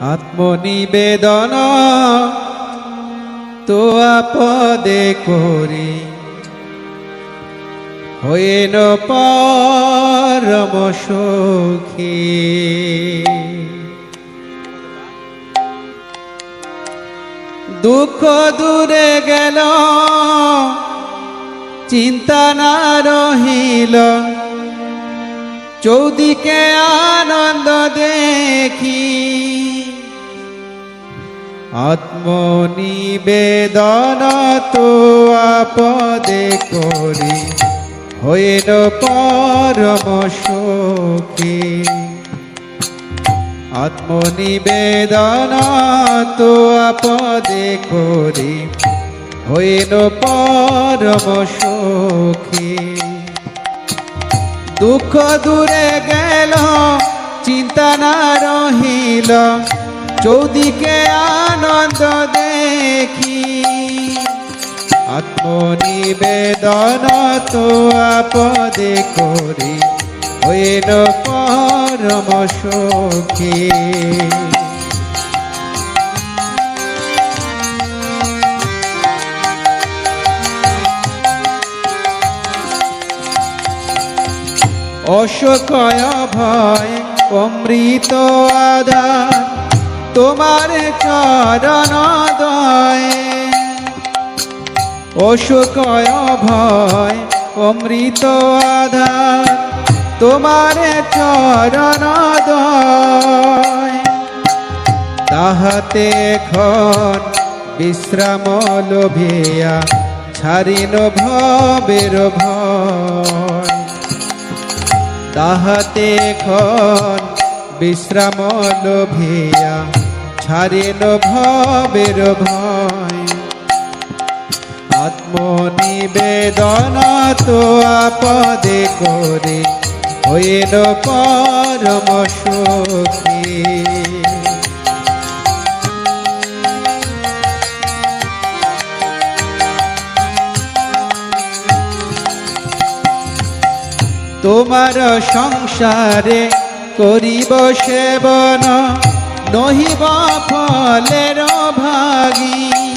আত্মনিবেদন তো আপদে করি। হইন পরম সুখী। দুঃখ দূরে গেল, চিন্তা না রহিল। চৌদিকে আনন্দ দেখি। আত্মনিবেদন তো আপদে করি, হইল পরম সুখী। আত্মনিবেদন তো আপদে করি, হইল পরম সুখী। দুঃখ দূরে গেল, চিন্তা না রহিল চৌদিকে আনন্দ দেখি। আত্মনিবেদন তো আপদে করি হইল পরম সুখী। অশোকয় ভয় অমৃত আধার তোমার চরণ দয়। ভয়, অমৃত আধার, তোমার চরণ দয়। তাহাতে খন বিশ্রাম লোভিয়া, ছাড়িন ভবের ভয়। তাহাতে খন বিশ্রাম লোভিয়া ছাড়িল ভবের ভয়। আত্মনিবেদন তো আপদে করে হইল পরম সুখী। তোমার সংসারে করিব সেবন নহিব ফলের ভাগী।